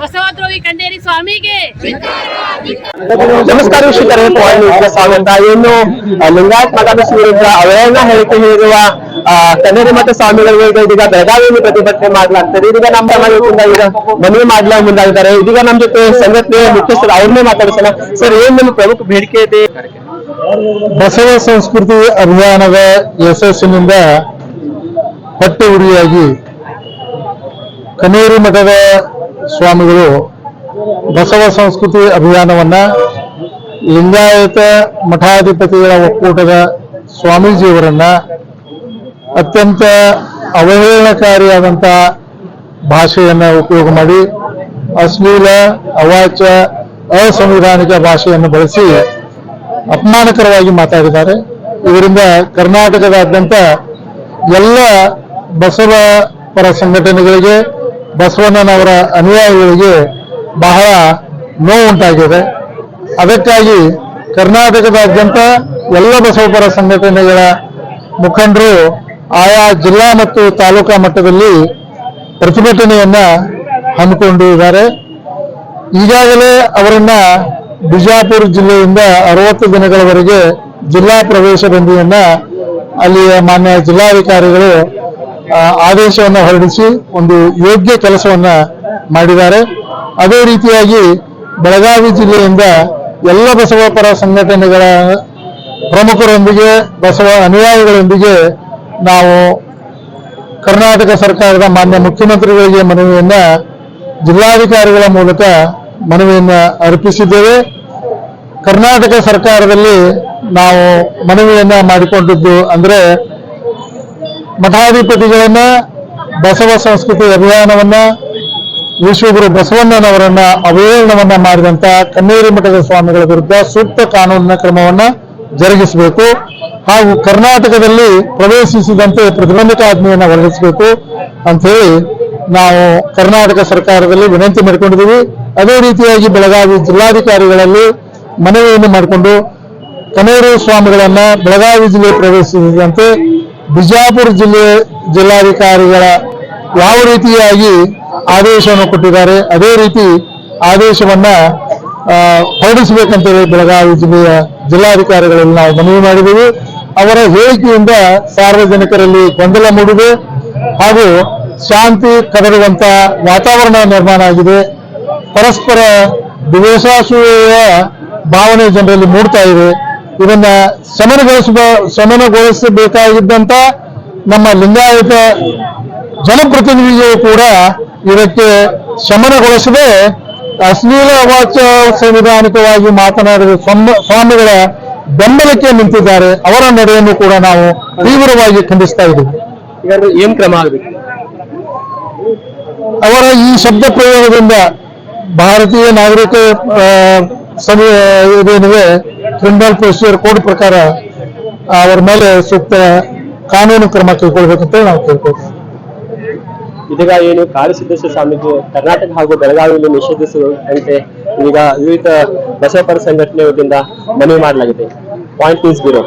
ಬಸವದ್ರೋಹಿ ಕಂಡೇರಿ ಸ್ವಾಮಿಗೆ. ನಮಸ್ಕಾರ ವೀಕ್ಷಕರೇ ಪಾಯಿಂಟ್ ನ್ಯೂಸ್ಗೆ ಸ್ವಾಗತ. ಇನ್ನು ಆ, ಲಿಂಗಾಯತ್ ಮಠದ ವಿರುದ್ಧ ಅವಹೇಳನ ಹೇಳಿಕೆ ಹೇಳಿರುವ ಕನ್ನಡ ಮಠ ಸ್ವಾಮಿಗಳ ವಿರುದ್ಧ ಇದೀಗ ಬೆಳಗಾವಿಯಲ್ಲಿ ಪ್ರತಿಭಟನೆ ಮಾಡಲಾಗ್ತದೆ. ಇದೀಗ ನಮ್ಮ ಮನೆಯಿಂದ ಈಗ ಮನವಿ ಮಾಡಲ ಮುಂದಾಗಿದ್ದಾರೆ ಇದೀಗ ನಮ್ಮ ಜೊತೆ ಸಂಘಟನೆಯ ಮುಖ್ಯಸ್ಥರು ಅವ್ರನ್ನೇ ಮಾತಾಡಿಸೋಣ. ಸರ್ ಏನ್ ನಿಮ್ಮ ಪ್ರಮುಖ ಬೇಡಿಕೆ ಇದೆ? ಬಸವ ಸಂಸ್ಕೃತಿ ಅಭಿಯಾನದ ಯಶಸ್ಸಿನಿಂದ ಪಟ್ಟಿ ಉರಿಯಾಗಿ ಕನೇರಿ ಮಠದ ಸ್ವಾಮಿಗಳು ಬಸವ ಸಂಸ್ಕೃತಿ ಅಭಿಯಾನವನ್ನ ಲಿಂಗಾಯತ ಮಠಾಧಿಪತಿಗಳ ಒಕ್ಕೂಟದ ಸ್ವಾಮೀಜಿಯವರನ್ನ ಅತ್ಯಂತ ಅವಹೇಳನಕಾರಿಯಾದಂಥ ಭಾಷೆಯನ್ನು ಉಪಯೋಗ ಮಾಡಿ ಅಶ್ಲೀಲ, ಅವಾಚ್ಯ, ಅಸಂವಿಧಾನಿಕ ಭಾಷೆಯನ್ನು ಬಳಸಿ ಅಪಮಾನಕರವಾಗಿ ಮಾತಾಡಿದ್ದಾರೆ. ಇದರಿಂದ ಕರ್ನಾಟಕದಾದ್ಯಂತ ಎಲ್ಲ ಬಸವ ಪರ ಸಂಘಟನೆಗಳಿಗೆ ಬಸವಣ್ಣನವರ ಅನುಯಾಯಿಗಳಿಗೆ ಬಹಳ ನೋವುಂಟಾಗಿದೆ ಅದಕ್ಕಾಗಿ ಕರ್ನಾಟಕದಾದ್ಯಂತ ಎಲ್ಲ ಬಸವಪರ ಸಂಘಟನೆಗಳ ಮುಖಂಡರು ಆಯಾ ಜಿಲ್ಲಾ ಮತ್ತು ತಾಲೂಕಾ ಮಟ್ಟದಲ್ಲಿ ಪ್ರತಿಭಟನೆಯನ್ನ ಹಮ್ಮಿಕೊಂಡಿದ್ದಾರೆ ಈಗಾಗಲೇ ಅವರನ್ನ ಬಿಜಾಪುರ ಜಿಲ್ಲೆಯಿಂದ ಅರವತ್ತು ದಿನಗಳವರೆಗೆ ಜಿಲ್ಲಾ ಪ್ರವೇಶ ಬಂದಿಯನ್ನ ಅಲ್ಲಿಯ ಮಾನ್ಯ ಜಿಲ್ಲಾಧಿಕಾರಿಗಳು ಆದೇಶವನ್ನು ಹೊರಡಿಸಿ ಒಂದು ಯೋಗ್ಯ ಕೆಲಸವನ್ನ ಮಾಡಿದ್ದಾರೆ. ಅದೇ ರೀತಿಯಾಗಿ ಬೆಳಗಾವಿ ಜಿಲ್ಲೆಯಿಂದ ಎಲ್ಲ ಬಸವಪರ ಸಂಘಟನೆಗಳ ಪ್ರಮುಖರೊಂದಿಗೆ, ಬಸವ ಅನುಯಾಯಿಗಳೊಂದಿಗೆ ನಾವು ಕರ್ನಾಟಕ ಸರ್ಕಾರದ ಮಾನ್ಯ ಮುಖ್ಯಮಂತ್ರಿಗಳಿಗೆ ಮನವಿಯನ್ನ ಜಿಲ್ಲಾಧಿಕಾರಿಗಳ ಮೂಲಕ ಮನವಿಯನ್ನ ಅರ್ಪಿಸಿದ್ದೇವೆ. ಕರ್ನಾಟಕ ಸರ್ಕಾರದಲ್ಲಿ ನಾವು ಮನವಿಯನ್ನ ಮಾಡಿಕೊಂಡಿದ್ದು ಅಂದ್ರೆ ಮಠಾಧಿಪತಿಗಳನ್ನ, ಬಸವ ಸಂಸ್ಕೃತಿ ಅಭಿಯಾನವನ್ನ, ವಿಶ್ವಗುರು ಬಸವಣ್ಣನವರನ್ನ ಅವಹೇಳನವನ್ನ ಮಾಡಿದಂತ ಕನ್ನೇರಿ ಮಠದ ಸ್ವಾಮಿಗಳ ವಿರುದ್ಧ ಸೂಕ್ತ ಕಾನೂನಿನ ಕ್ರಮವನ್ನ ಜರುಗಿಸಬೇಕು. ಹಾಗೂ ಕರ್ನಾಟಕದಲ್ಲಿ ಪ್ರವೇಶಿಸಿದಂತೆ ಪ್ರತಿಬಂಧಕಾಜ್ಞೆಯನ್ನು ಹೊರಡಿಸಬೇಕು ಅಂತ ಹೇಳಿ ನಾವು ಕರ್ನಾಟಕ ಸರ್ಕಾರದಲ್ಲಿ ವಿನಂತಿ ಮಾಡಿಕೊಂಡಿದ್ದೀವಿ. ಅದೇ ರೀತಿಯಾಗಿ ಬೆಳಗಾವಿ ಜಿಲ್ಲಾಧಿಕಾರಿಗಳಲ್ಲಿ ಮನವಿಯನ್ನು ಮಾಡಿಕೊಂಡು ಕನೇರು ಸ್ವಾಮಿಗಳನ್ನ ಬೆಳಗಾವಿ ಜಿಲ್ಲೆ ಪ್ರವೇಶಿಸಿದಂತೆ ಬಿಜಾಪುರ ಜಿಲ್ಲೆ ಜಿಲ್ಲಾಧಿಕಾರಿಗಳ ಯಾವ ರೀತಿಯಾಗಿ ಆದೇಶವನ್ನು ಕೊಟ್ಟಿದ್ದಾರೆ, ಅದೇ ರೀತಿ ಆದೇಶವನ್ನ ಹೊರಡಿಸಬೇಕಂತೇಳಿ ಬೆಳಗಾವಿ ಜಿಲ್ಲೆಯ ಜಿಲ್ಲಾಧಿಕಾರಿಗಳಲ್ಲಿ ನಾವು ಮನವಿ ಮಾಡಿದ್ದೀವಿ ಅವರ ಹೇಳಿಕೆಯಿಂದ ಸಾರ್ವಜನಿಕರಲ್ಲಿ ಗೊಂದಲ ಮೂಡಿದೆ. ಹಾಗೂ ಶಾಂತಿ ಕದಡುವಂತ ವಾತಾವರಣ ನಿರ್ಮಾಣ ಆಗಿದೆ. ಪರಸ್ಪರ ದ್ವೇಷಾಸೂಯ ಭಾವನೆ ಜನರಲ್ಲಿ ಮೂಡ್ತಾ ಇದೆ. ಇದನ್ನ ಶಮನಗೊಳಿಸಬ ಶಮನಗೊಳಿಸಬೇಕಾಗಿದ್ದಂತ ನಮ್ಮ ಲಿಂಗಾಯತ ಜನಪ್ರತಿನಿಧಿಗಳು ಕೂಡ ಇದಕ್ಕೆ ಶಮನಗೊಳಿಸದೆ ಅಶ್ಲೀಲ ವಾಚ ಸಂವಿಧಾನಿಕವಾಗಿ ಮಾತನಾಡಿದ ಸ್ವಾಮ- ಸ್ವಾಮಿಗಳ ಬೆಂಬಲಕ್ಕೆ ನಿಂತಿದ್ದಾರೆ. ಅವರ ನಡೆಯನ್ನು ಕೂಡ ನಾವು ತೀವ್ರವಾಗಿ ಖಂಡಿಸ್ತಾ ಇದ್ದೀವಿ. ಏನ್ ಕ್ರಮ ಆಗಬೇಕು? ಅವರ ಈ ಶಬ್ದ ಪ್ರಯೋಗದಿಂದ ಭಾರತೀಯ ನಾಗರಿಕ ಸಂವಿ- ಇದೇನಿದೆ ಕ್ರಿಮಿನಲ್ ಪ್ರೊಸೀಜರ್ ಕೋಡ್ ಪ್ರಕಾರ ಅವರ ಮೇಲೆ ಸೂಕ್ತ ಕಾನೂನು ಕ್ರಮ ಕೈಗೊಳ್ಬೇಕಂತ ನಾವು ಕೇಳ್ಕೊಳ್ತೀವಿ. ಇದೀಗ ಏನು ಕಾಳಸಿದ್ದೇಶ್ವರ ಸ್ವಾಮೀಜಿ ಕರ್ನಾಟಕ ಹಾಗೂ ಬೆಳಗಾವಿಯಲ್ಲಿ ನಿಷೇಧಿಸುವಂತೆ ಈಗ ವಿವಿಧ ಬಸವಪರ ಸಂಘಟನೆ ವತಿಯಿಂದ ಮನವಿ ಮಾಡಲಾಗಿದೆ. Point news bureau